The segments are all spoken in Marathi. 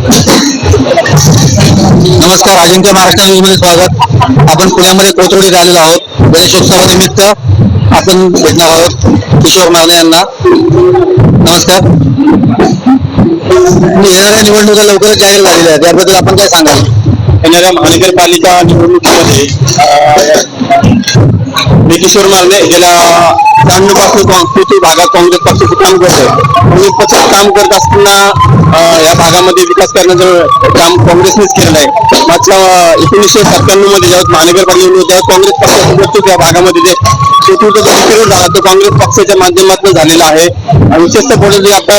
नमस्कार अजिंक्य महाराष्ट्र न्यूजमध्ये स्वागत. आपण पुण्यामध्ये कोथरूडीत आलेलो आहोत. गणेशोत्सवानिमित्त आपण भेटणार आहोत किशोर माने यांना. नमस्कार. म्हणजे येणाऱ्या निवडणुका लवकरच जाहीर झालेल्या आहेत. त्याबद्दल आपण काय सांगाल? येणाऱ्या महानगरपालिका निवडणुकीमध्ये मी किशोर मारणे गेल्या त्र्याण्णवपासून कोथरूड भागात काँग्रेस पक्षाचं काम करतोय काँग्रेस पक्षात काम करत असताना या भागामध्ये विकास करण्याचं काम काँग्रेसनेच केलेलं आहे. मागच्या एकोणीसशे सत्त्याण्णवमध्ये ज्यावेळेस महानगरपालिका निवडणूक त्यावेळेस काँग्रेस पक्षाचं या भागामध्ये जे शेतीचा जो पिरियड झाला. तो काँग्रेस पक्षाच्या माध्यमातून झालेला आहे. विशेषतः पुढे आता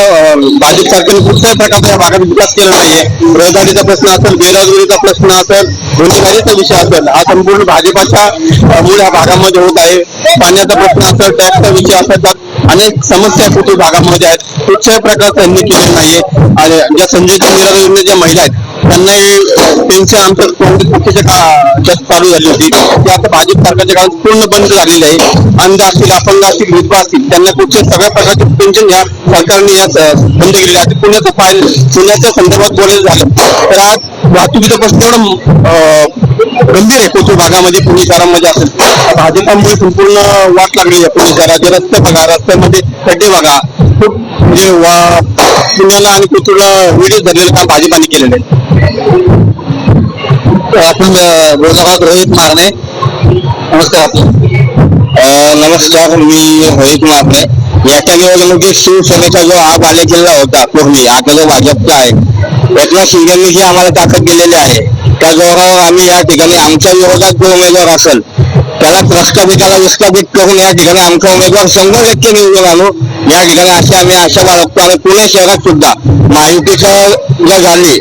भाजप सरकारने कुठल्याही प्रकारचा या भागात विकास केला नाहीये. रहदारीचा प्रश्न असेल बेरोजगारीचा प्रश्न असेल गुन्हेगारीचा विषय असेल हा संपूर्ण भाजपाच्या मूळ या भागामध्ये होत आहे. पाण्याचा प्रश्न असेल टॅक्सचा विषय असेल तर अनेक समस्या कुठे भागामध्ये आहेत. कुठल्याही प्रकारचं त्यांनी केलं नाहीये. आणि ज्या संजय निराधार ज्या महिला आहेत त्यांनाही त्यांच्या आमच्या काँग्रेस पक्षाच्या का चालू झाली होती ती आता भाजप सरकारच्या काळात पूर्ण बंद झालेली आहे. अंध असतील अपंग असतील विधवा असतील त्यांना कुठच्या सगळ्या प्रकारचे पेन्शन या सरकारने या बंद केलेले आहे पुण्याचं पाहिलं पुण्याच्या संदर्भात बोलायचं झालं तर आज वाहतुकीचा प्रश्न एवढं गंभीर आहे. कोथरूड भागामध्ये पुणे शहरामध्ये असेल. भाजपामुळे संपूर्ण वाट लागली आहे. पुणे शहराचे रस्ते बघा रस्त्यामध्ये खड्डे बघा. खूप म्हणजे वा- पुण्याला आणि कोथरूडला वेळेस धरलेलं काम भाजपाने केलेलं आहे आपण अं, बोलत रोहित मारणे. नमस्कार. नमस्कार मी रोहित मारणे. याच्या निवडणुकीत शिवसेनेचा जो आग आले बालेकिल्ला होता पूर्वी आता जो भाजपचा आहे. एकनाथ शिंदेनी जी आम्हाला ताकद दिलेली आहे. त्या जोरावर आम्ही या ठिकाणी आमच्या विरोधात जो उमेदवार असेल त्याला प्रस्थापिताला विस्थापित करून या ठिकाणी आमचा उमेदवार शंभर टक्के निवडून आणू. या ठिकाणी अशी आम्ही आशा बाळगतो आणि पुणे शहरात सुद्धा महायुतीचं जर झाली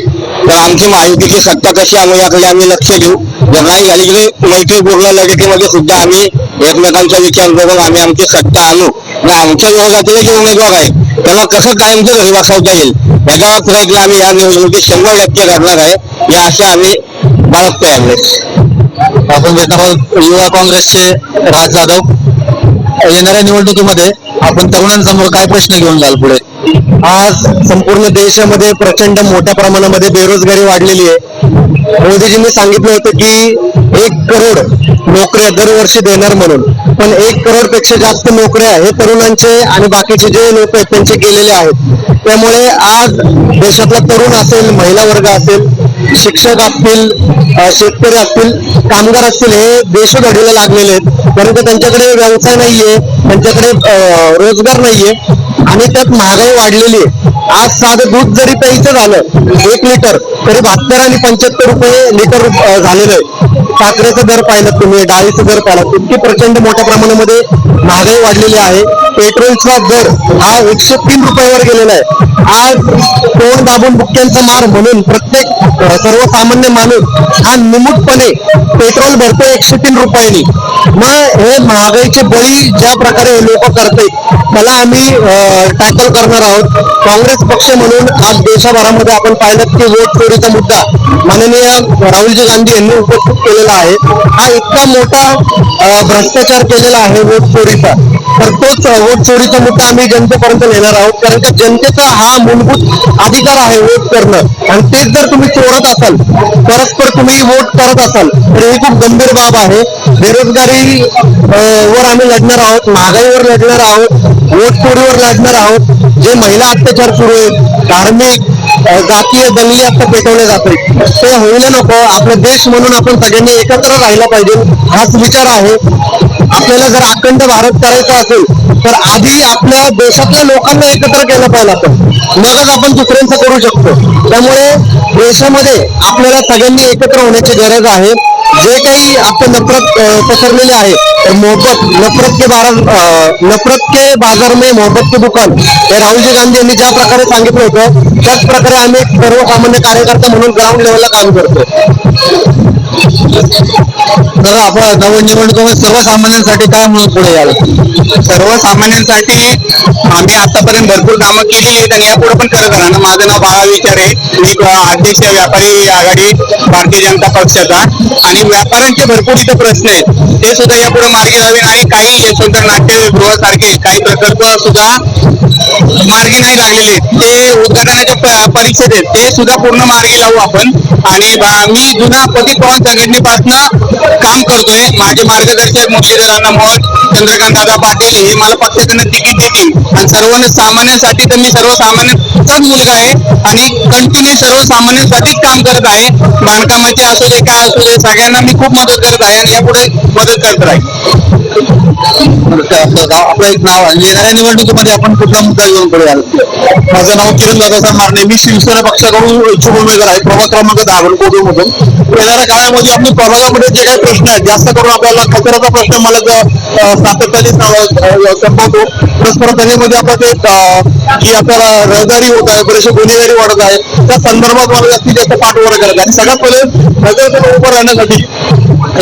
तर आमची महायुतीची सत्ता कशी आम्ही याकडे आम्ही लक्ष देऊ. जर नाही झाली की मैत्रीपूर्ण लढतीमध्ये सुद्धा आम्ही एकमेकांचा विचार करून आम्ही आमची सत्ता आणू. आणि आमच्या विरोधातले जे उमेदवार आहे. त्याला कसं कायमचं घरी बसवता येईल. याचा प्रयत्न आम्ही या निवडणुकीत शंभर टक्के करणार आहे या आशा आम्ही बाळगतोय आपण भेटणार आहोत युवा काँग्रेसचे राज जाधव येणाऱ्या निवडणुकीमध्ये आपण तरुणांसमोर काय प्रश्न घेऊन जाल पुढे? आज संपूर्ण देशामध्ये प्रचंड मोठ्या प्रमाणामध्ये बेरोजगारी वाढलेली आहे. मोदीजींनी सांगितलं होतं की एक करोड नोकऱ्या दरवर्षी देणार म्हणून. पण एक करोडपेक्षा जास्त नोकऱ्या हे तरुणांचे आणि बाकीचे जे लोक आहेत त्यांचे गेलेले आहेत. त्यामुळे आज देशातला तरुण असेल महिला वर्ग असेल शिक्षक असतील शेतकरी असतील कामगार असतील हे देशोधडीला लागलेले आहेत. कारण त्यांच्याकडे व्यवसाय नाहीये त्यांच्याकडे रोजगार नाहीये आणि त्यात महागाई वाढलेली आहे. आज साधं दूध जरी प्यायचं झालं एक लिटर तरी बहात्तर आणि पंच्याहत्तर रुपये लिटर झालेलं आहे. साखरेचा दर पाहिलं तुम्ही डाळीचा दर पाहिलात इतकी प्रचंड मोठ्या प्रमाणामध्ये महागाई वाढलेली आहे. पेट्रोलचा दर हा एकशे तीन रुपयावर गेलेला आहे. आज तोंड दाबून बुक्क्यांचा मार म्हणून प्रत्येक सर्वसामान्य माणूस हा निमूटपणे पेट्रोल भरतो एकशे तीन रुपयांनी. मग हे महागाईचे बळी ज्या प्रकारे लोक करते त्याला आम्ही टॅकल करणार आहोत. काँग्रेस पक्ष म्हणून आज देशभरामध्ये आपण पाहिलं की वोट चोरीचा मुद्दा माननीय राहुलजी गांधी यांनी उपस्थित केलेला आहे. हा इतका मोठा भ्रष्टाचार केलेला आहे वोट चोरीचा. तर तोच वोट चोरीचा मुद्दा आम्ही जनतेपर्यंत नेणार आहोत. कारण की जनतेचा हा मूलभूत अधिकार आहे वोट करणं. आणि तेच जर तुम्ही चोरत असाल परस्पर तुम्ही वोट करत असाल तर ही खूप गंभीर बाब आहे. बेरोजगारी वर आम्ही लढणार आहोत महागाईवर लढणार आहोत वोट चोरीवर लढणार आहोत. जे महिला अत्याचार सुरू आहेत धार्मिक जातीय दंगली आता पेटवले जाते ते होईल नको आपला देश म्हणून आपण सगळ्यांनी एकत्र राहिला पाहिजे हाच विचार आहे. आपल्याला जर अखंड भारत करायचा असेल तर आधी आपल्या देशातल्या लोकांना एकत्र केलं पाहिजे आपण. मगच आपण दुसऱ्यांचं करू शकतो. त्यामुळे देशामध्ये आपल्याला सगळ्यांनी एकत्र होण्याची गरज आहे. जे काही आपण नफरत पसरलेले आहे तर मोहब्बत नफरत के बाजार नफरत के बाजार में मोहब्बत के दुकान. हे राहुलजी गांधी यांनी ज्या प्रकारे सांगितलं होतं त्याच प्रकारे आम्ही एक सर्वसामान्य कार्यकर्ता म्हणून ग्राउंड लेवलला काम करतो तर आपण नवीन सर्वसामान्यांसाठी काय म्हणून पुढे याल? सर्वसामान्यांसाठी आम्ही आतापर्यंत भरपूर कामं केली आहेत आणि यापुढे पण करत राहणार. माझं नाव बाळा विचार आहे. मी अध्यक्ष व्यापारी आघाडी भारतीय जनता पक्षाचा. आणि व्यापाऱ्यांचे भरपूर इथे प्रश्न आहेत. ते सुद्धा यापुढे मार्गी लावेल आणि काही यशवंत नाट्यगृहासारखे काही प्रकल्प सुद्धा मार्गी नाही लागलेले ते उद्घाटनाच्या परीक्षेत आहेत. ते सुद्धा पूर्ण मार्गी लावू आपण. आणि मी जुना पतित पवन संघटनेपासून काम करतोय. माझे मार्गदर्शक मुरलीधर मोहोळ चंद्रकांत दादा पाटील हे मला पक्षाकडनं तिकीट देतील. आणि सर्व सामान्यांसाठी तर मी सर्वसामान्यांचाच मुलगा आहे आणि कंटिन्यू सर्वसामान्यांसाठीच काम करत आहे. बांधकामाचे असू दे काय असू दे सगळ्यांना मी खूप मदत करत आहे आणि यापुढे मदत करत राहील. आपलं एक नाव आहे. येणाऱ्या निवडणुकीमध्ये आपण कुठला मुद्दा घेऊन पुढे आलो माझं नाव किरण दादासाहेब मारणे. मी शिवसेना पक्षाकडून इच्छुक उमेदवार आहे. प्रभाग क्रमांक दहा कोदूर मधून येणाऱ्या काळामध्ये आपण प्रभागामध्ये जे काही प्रश्न आहेत जास्त करून आपल्याला कचऱ्याचा प्रश्न मला सातत्याने संपवतो. परस्पर त्याच्यामध्ये आपण ते जी आपल्याला रहदारी होत आहे बरेचसे गुन्हेगारी वाढत आहे. त्या संदर्भात मला जास्तीत जास्त पाठवर करत आहे. सगळ्यात पहिले नगरसेवक उभं राहण्यासाठी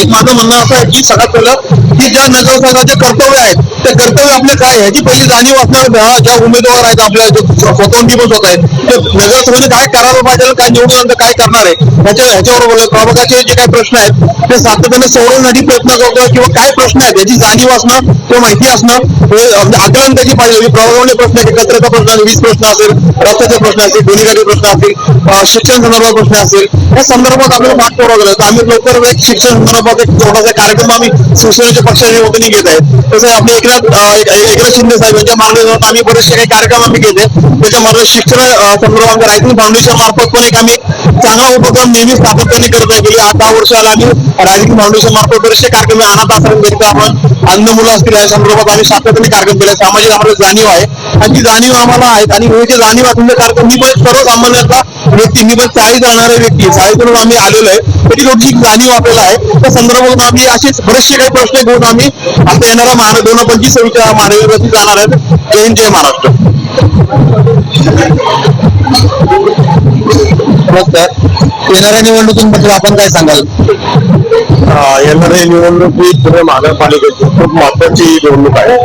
एक माझं म्हणणं असं आहे की सगळ्यात पहिलं की ज्या नगरसेवकाचे कर्तव्य आहेत ते कर्तव्य आपले काय आहे? ह्याची पहिली जाणीव असणार ज्या- ज्या उमेदवार आहेत आपल्या जे स्वतंत्री पण होत आहेत ते नगरसेवकाने काय करायला पाहिजे काय निवडून काय करणार आहे ह्याच्या ह्याच्यावर बोलत प्रभागाचे जे काही प्रश्न आहेत ते सातत्याने सोडवण्यासाठी प्रयत्न करतो किंवा काय प्रश्न आहेत याची जाणीव असणं किंवा माहिती असणं हे आकलन त्याची पाहिजे म्हणजे प्रभागामध्ये प्रश्न आहे कचऱ्याचा प्रश्न वीज प्रश्न असेल रस्त्याचे प्रश्न असतील गुन्हेगारी प्रश्न असतील शिक्षण संदर्भात प्रश्न असेल या संदर्भात आपल्याला पाठपुरावा केला तर आम्ही लवकर एक शिक्षण संदर्भात एक छोटासा कार्यक्रम आम्ही शिवसेनेच्या पक्षाने वतीने घेत आहे तसं आपले एकनाथ एकनाथ शिंदे साहेब यांच्या मार्गदर्शनात आम्ही बरेचसे काही कार्यक्रम आम्ही केले त्याच्यामध्ये शिक्षण अं, संदर्भात रायटिंग फाउंडेशन मार्फत पण एक आम्ही चांगला उपक्रम नेहमी सातत्याने करत आहे. गेली आठ दहा वर्ष आम्ही रायटिंग फाउंडेशन मार्फत बरेचसे कार्यक्रम अनाथ आश्रम आपण अंध मुलं असतील या संदर्भात आम्ही सातत्याने कार्यक्रम केले. सामाजिक आम्हाला जाणीव आहे. आणि ती जाणीव आम्हाला आहेत. आणि वेळेची जाणीव असल्यासारखं मी पण सर्वसामान्यांचा व्यक्ती मी पण चाळीत राहणारे व्यक्ती. चाळीतून आम्ही आलेलो आहे. त्याची थोडीशी जाणीव आपल्याला आहे. त्या संदर्भातून आम्ही असेच बरेचसे काही प्रश्न घेऊन आम्ही आता येणारा महाराज दोन हजार पंचवीस सव्वीसच्या महाराजांवरती जाणार आहेत. जय हिंद जय महाराष्ट्र. येणाऱ्या निवडणुकीबद्दल आपण काय सांगाल? येणारी निवडणूक ही पुणे महानगरपालिकेची खूप महत्वाची निवडणूक आहे.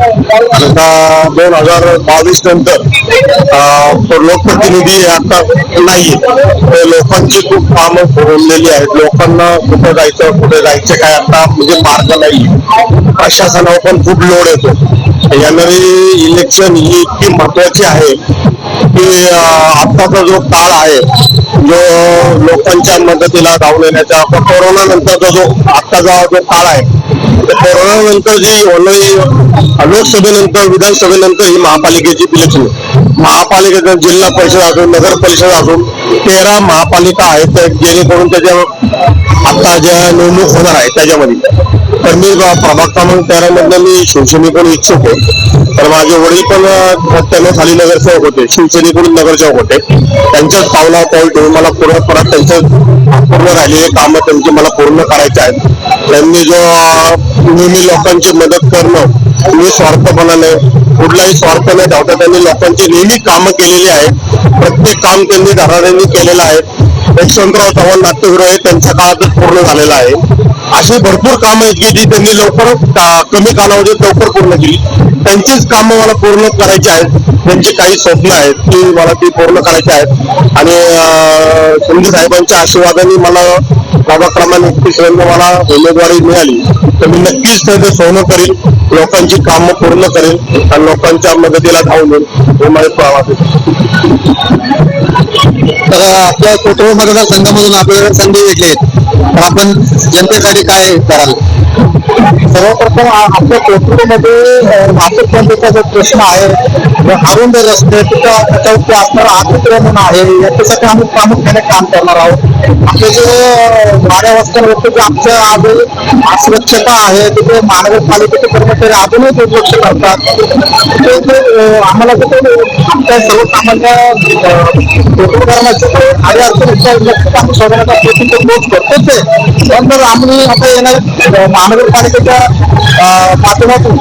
आता दोन हजार बावीस नंतर लोकप्रतिनिधी आता नाहीये लोकांची खूप कामं पुरवलेली आहेत. लोकांना कुठे जायचं कुठे जायचं काय आता म्हणजे मार्ग नाही. प्रशासनावर पण खूप लोड येतो. येणारी इलेक्शन ही इतकी महत्वाची आहे की आत्ताचा जो काळ आहे जो लोकांच्या मदतीला धावून येण्याचा कोरोना नंतरचा जो आत्ताचा जो काळ आहे कोरोनानंतर कोरोना नंतर जी होणारी लोकसभेनंतर विधानसभेनंतर ही महापालिकेची इलेक्शन महापालिकेचा जिल्हा परिषद असून नगर परिषद असून तेरा महापालिका आहेत जेणेकरून त्याच्या आता ज्या निवडणूक होणार आहे त्याच्यामध्ये. तर मी प्रभाग क्रमांक तेरा मधनं मी शिवसेनेकडून इच्छुक आहे. तर माझे वडील पण त्यांना खाली नगरसेवक होते. शिवसेनेकडून नगरसेवक होते. त्यांच्याच पावला पाऊल ठेवून मला पूर्ण परत त्यांचं पूर्ण राहिलेले कामं त्यांची मला पूर्ण करायचे आहेत. त्यांनी जो नेहमी लोकांची मदत करणं निस्वार्थपणाने कुठलाही स्वार्थ न ठेवता त्यांनी लोकांची नेहमी कामं केलेली आहेत. प्रत्येक काम त्यांनी धडाड्यांनी केलेलं आहे. यशवंतराव चव्हाण नाट्यगृह हे त्यांच्या काळातच पूर्ण झालेलं आहे. अशी भरपूर कामं आहेत की जी त्यांनी लवकर कमी कालावधीत लवकर पूर्ण केली. त्यांचीच कामं मला पूर्ण करायची आहेत. त्यांची काही स्वप्न आहेत ती मला ती पूर्ण करायची आहेत. आणि अं, शिंदे साहेबांच्या आशीर्वादाने मला माझा क्रमांक एकतीस मला उमेदवारी मिळाली. तर मी नक्कीच त्याचं सोनं करेल लोकांची कामं पूर्ण करेल आणि लोकांच्या मदतीला धावून येईल हे माझे प्रवास आहे. तर आपल्या कोथरूड मतदारसंघामधून आपल्याला संधी भेटली तर आपण जनतेसाठी काय कराल? सर्वप्रथम आपल्या कोथरूडमध्ये वाहतूक बंदीचा जो प्रश्न आहे जो अरुंद रस्ते तिथं त्याच्यावरती असणारं अतिक्रमण आहे याच्यासाठी आम्ही प्रामुख्याने काम करणार आहोत. आपले जे अ, वाड्या वस्त्यांवरती जे आमच्या आज अस्वच्छता आहे तिथे महानगरपालिकेचे कर्मचारी अजूनही दुर्लक्ष करतात. आम्हाला तिथे आमच्या सर्वसामान्य अ, कोथरूडकरांचे जे आडी अडचणी आहेत, नक्कीच आम्ही सोडवण्याचा प्रयत्न तर रोज करतोच आहे त्यानंतर आम्ही आता येणार अ, महानगरपालिकेच्या अ, माध्यमातून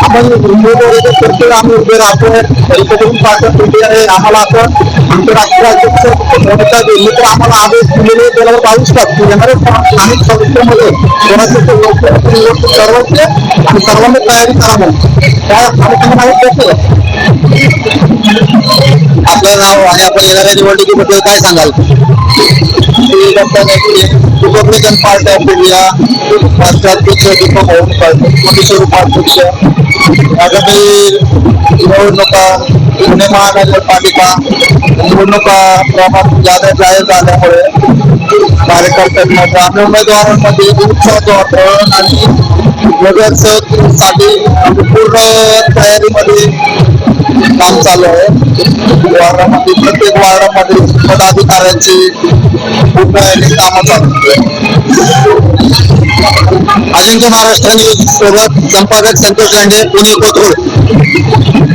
आपण उमेदवारी जे करतोय आम्ही उभे राहतोय रिपब्लिकन पार्टी ऑफ इंडिया हे आम्हाला आता आमचे राष्ट्रीय अध्यक्ष मोनिका देवी तर आम्हाला आदेश दिलेले गेल्या बावीस तास की येणाऱ्या स्थानिक संस्थेमध्ये कोणाचे ते लोक निवडणूक सर्वांचे आणि सर्वांनी तयारी करा म्हणून त्या अनुषंगाने आम्ही पोहोचलो आपलं नाव आणि आपण येणाऱ्या निवडणुकीबद्दल काय सांगाल? रिपब्लिकन पार्टी ऑफ़ इंडिया राष्ट्राध्यक्ष दीपक ओम पाटील स्वरूप अध्यक्ष आगामी निवडणुका, पुणे महानगरपालिका, निवडणुका प्रमाण जादा जाहीर झाल्यामुळे कार्यकर्त्यांना ग्रामीण उमेदवारांमध्ये उत्साहाचं वातावरण आणि नगरसेवकसाठी पूर्ण तयारीमध्ये काम चालू आहे. वार्डामध्ये प्रत्येक वार्डामध्ये पदाधिकाऱ्यांची पूर्ण कामं चालू अजिंक्य महाराष्ट्र न्यूज सोबत संपादक संतोष लांडे पुणे कोथरूड.